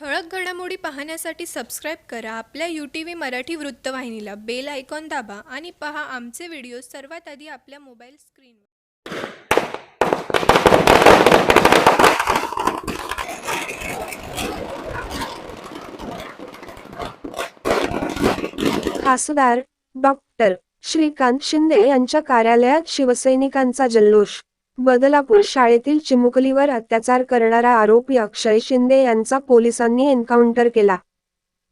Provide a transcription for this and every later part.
ठळक घडामोडी पाहण्यासाठी सबस्क्राईब करा. आपल्या यू टी व्ही मराठी वृत्तवाहिनीला बेल आयकॉन दाबा आणि पहा आमचे व्हिडिओ सर्वात आधी आपल्या मोबाईल स्क्रीनवर खासदार डॉक्टर श्रीकांत शिंदे यांच्या कार्यालयात शिवसैनिकांचा जल्लोष बदलापूर शाळेतील चिमुकलीवर अत्याचार करणारा आरोपी अक्षय शिंदे यांचा पोलिसांनी एन्काउंटर केला.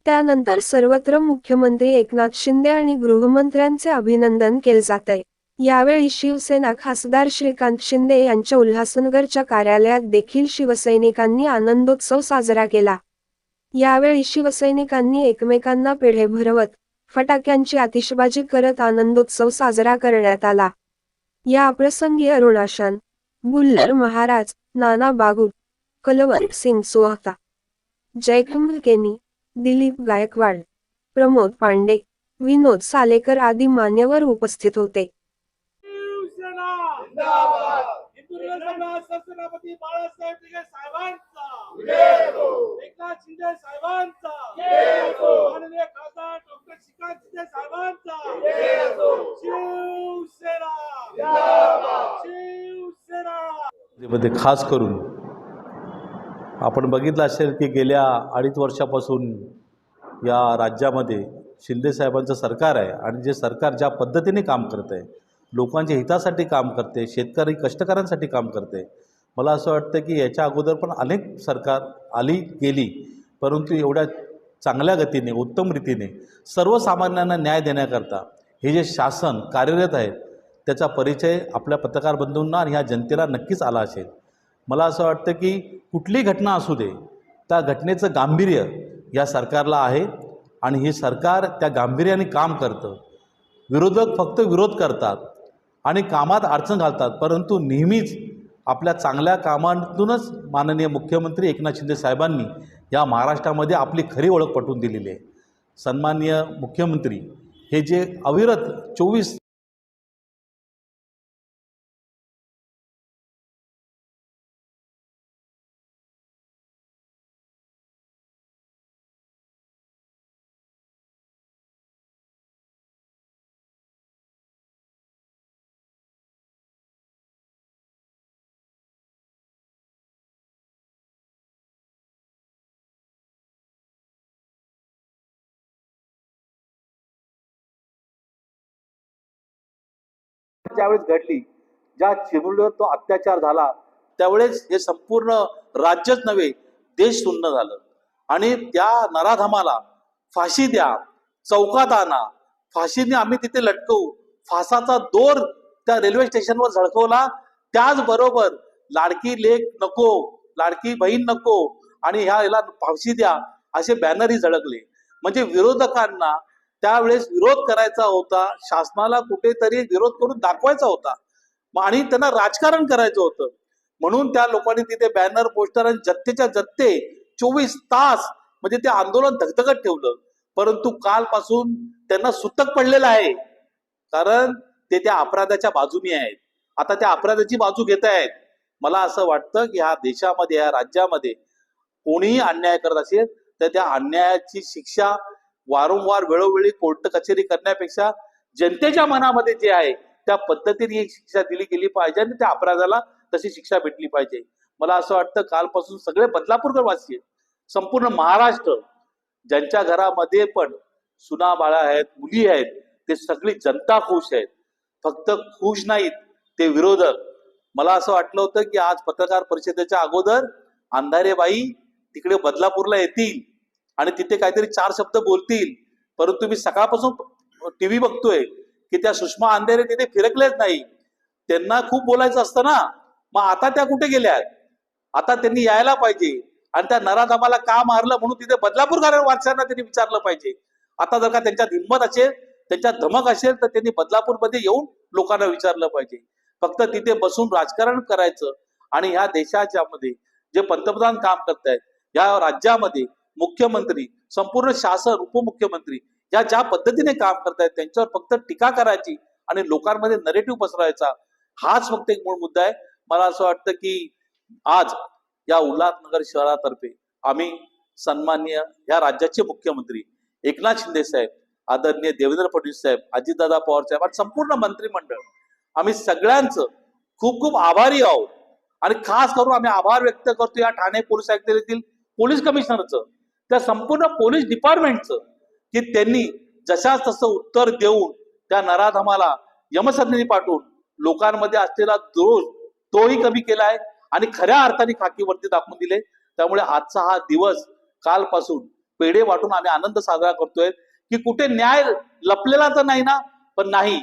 त्यानंतर सर्वत्र मुख्यमंत्री एकनाथ शिंदे आणि गृहमंत्र्यांचे अभिनंदन केले जात. आहे यावेळी शिवसेना खासदार श्रीकांत शिंदे यांच्या उल्हासनगरच्या कार्यालयात देखील शिवसैनिकांनी आनंदोत्सव साजरा केला. यावेळी शिवसैनिकांनी एकमेकांना पेढे भरवत फटाक्यांची आतिषबाजी करत आनंदोत्सव साजरा करण्यात आला. या प्रसंगी अरुणाशन बुल्लर महाराज नाना बागुल कलवंत सिंग सोहता जयकुंभ केनी दिलीप गायकवाड प्रमोद पांडे विनोद सालेकर आदी मान्यवर उपस्थित होते. शिवसेना बाळासाहेब साहेबांचा. एकनाथ शिंदे साहेबांचा. माननीय खासदार डॉक्टर श्रीकांत शिंदे साहेबांचा. शिवसेना. शिवसेना. मध्ये खास करून आपण बघितलं असेल की गेल्या अडीच वर्षापासून या राज्यामध्ये शिंदेसाहेबांचं सरकार आहे आणि जे सरकार ज्या पद्धतीने काम करतं आहे लोकांच्या हितासाठी काम करते शेतकरी कष्टकऱ्यांसाठी काम करते मला असं वाटतं की याच्या अगोदर पण अनेक सरकार आली गेली परंतु एवढ्या चांगल्या गतीने उत्तम रीतीने सर्वसामान्यांना न्याय देण्याकरता हे जे शासन कार्यरत आहे त्याचा परिचय आपल्या पत्रकार बंधूंना आणि ह्या जनतेला नक्कीच आला असेल. मला असं वाटतं की कुठली घटना असू दे त्या घटनेचं गांभीर्य या सरकारला आहे आणि हे सरकार त्या गांभीर्याने काम करतं. विरोधक फक्त विरोध करतात आणि कामात अडचण घालतात परंतु नेहमीच आपल्या चांगल्या कामातूनच माननीय मुख्यमंत्री एकनाथ शिंदे साहेबांनी या महाराष्ट्रामध्ये आपली खरी ओळख पटवून दिलेली आहे. सन्माननीय मुख्यमंत्री हे जे अविरत चोवीस ज्यावेळेस घडली ज्या चिमुरडीवर तो अत्याचार झाला त्यावेळेस हे संपूर्ण राज्यच नव्हे देश सुन्न झालं. आणि त्या नराधमाला फाशी द्या चौकात आणा. फाशीने आम्ही तिथे लटकवू. फासाचा दोर त्या रेल्वे स्टेशनवर झळकवला. त्याचबरोबर लाडकी लेख नको लाडकी बहीण नको आणि ह्या याला फाशी द्या असे बॅनरही झळकले. म्हणजे विरोधकांना त्यावेळेस विरोध करायचा होता शासनाला कुठेतरी विरोध करून दाखवायचा होता. आणि त्यांना राजकारण करायचं होतं. म्हणून त्या लोकांनी तिथे बॅनर पोस्टर आणि जत्तेच्या जत्ते चोवीस तास म्हणजे ते आंदोलन धगधगत ठेवलं. परंतु कालपासून त्यांना सुतक पडलेलं आहे. कारण ते त्या अपराधाच्या बाजूने आहेत. आता त्या अपराधाची बाजू घेत आहेत. मला असं वाटतं की ह्या देशामध्ये या राज्यामध्ये कोणीही अन्याय करत असेल तर त्या अन्यायाची शिक्षा वारंवार वेळोवेळी कोर्ट कचेरी करण्यापेक्षा जनतेच्या मनामध्ये जे आहे त्या पद्धतीने ही शिक्षा दिली गेली पाहिजे आणि त्या अपराधाला तशी शिक्षा भेटली पाहिजे. मला असं वाटतं कालपासून सगळे बदलापूरकर वासी संपूर्ण महाराष्ट्र ज्यांच्या घरामध्ये पण सुना बाळा आहेत मुली आहेत ते सगळी जनता खुश आहेत. फक्त खुश नाहीत ते विरोधक. मला असं वाटलं होतं की आज पत्रकार परिषदेच्या अगोदर अंधारेबाई तिकडे बदलापूरला येतील. आणि तिथे काहीतरी चार शब्द बोलतील. परंतु मी सकाळपासून टीव्ही बघतोय की त्या सुषमा अंधेरे तिथे फिरकलेच नाही. त्यांना खूप बोलायचं असतं ना. मग आता त्या कुठे गेल्यात? आता त्यांनी यायला पाहिजे. आणि त्या नराधमाला का मारलं म्हणून तिथे बदलापूर वारसांना त्यांनी विचारलं पाहिजे. आता जर का त्यांच्यात हिंमत असेल त्यांच्यात धमक असेल तर त्यांनी बदलापूरमध्ये येऊन लोकांना विचारलं पाहिजे. फक्त तिथे बसून राजकारण करायचं. आणि ह्या देशाच्या मध्ये जे पंतप्रधान काम करतायत या राज्यामध्ये मुख्यमंत्री संपूर्ण शासन उपमुख्यमंत्री या ज्या पद्धतीने काम करतायत त्यांच्यावर फक्त टीका करायची आणि लोकांमध्ये नरेटिव्ह पसरायचा हाच फक्त एक मूळ मुद्दा आहे. मला असं वाटतं की आज या उल्हासनगर शहरातर्फे आम्ही सन्माननीय या राज्याचे मुख्यमंत्री एकनाथ शिंदे साहेब आदरणीय देवेंद्र फडणवीस साहेब अजितदादा पवार साहेब आणि संपूर्ण मंत्रिमंडळ आम्ही सगळ्यांचं खूप खूप आभारी आहोत. आणि खास करून आम्ही आभार व्यक्त करतो या ठाणे पोलीस आयुक्तालयातील पोलीस कमिशनरचं. त्या संपूर्ण पोलीस डिपार्टमेंटचं की त्यांनी जशाच तसं उत्तर देऊन त्या नराधमाला यमसदनी पाठवून लोकांमध्ये असलेला दोष तोही कमी केला आहे आणि खऱ्या अर्थाने खाकीवरती दाखवून दिले. त्यामुळे आजचा हा दिवस कालपासून पेढे वाटून आम्ही आनंद साजरा करतोय की कुठे न्याय लपलेला तर नाही ना पण नाही.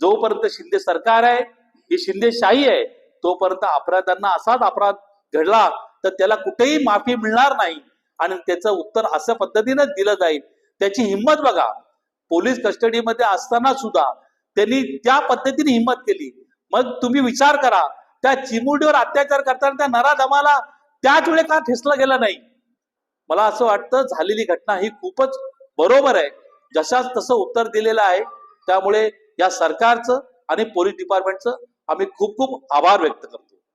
जोपर्यंत शिंदे सरकार आहे ही शिंदेशाही आहे तोपर्यंत अपराधांना असाच अपराध घडला तर त्याला कुठेही माफी मिळणार नाही. आणि त्याचं उत्तर अशा पद्धतीनं दिलं जाईल. त्याची हिंमत बघा. पोलीस कस्टडीमध्ये असताना सुद्धा त्यांनी त्या पद्धतीने हिंमत केली. मग तुम्ही विचार करा त्या चिमुरडीवर अत्याचार करताना त्या नराधमाला त्याच वेळे का ठेसला गेला नाही? मला असं वाटतं झालेली घटना ही खूपच बरोबर आहे. जशाच तसं उत्तर दिलेलं आहे. त्यामुळे या सरकारचं आणि पोलीस डिपार्टमेंटचं आम्ही खूप खूप आभार व्यक्त करतो.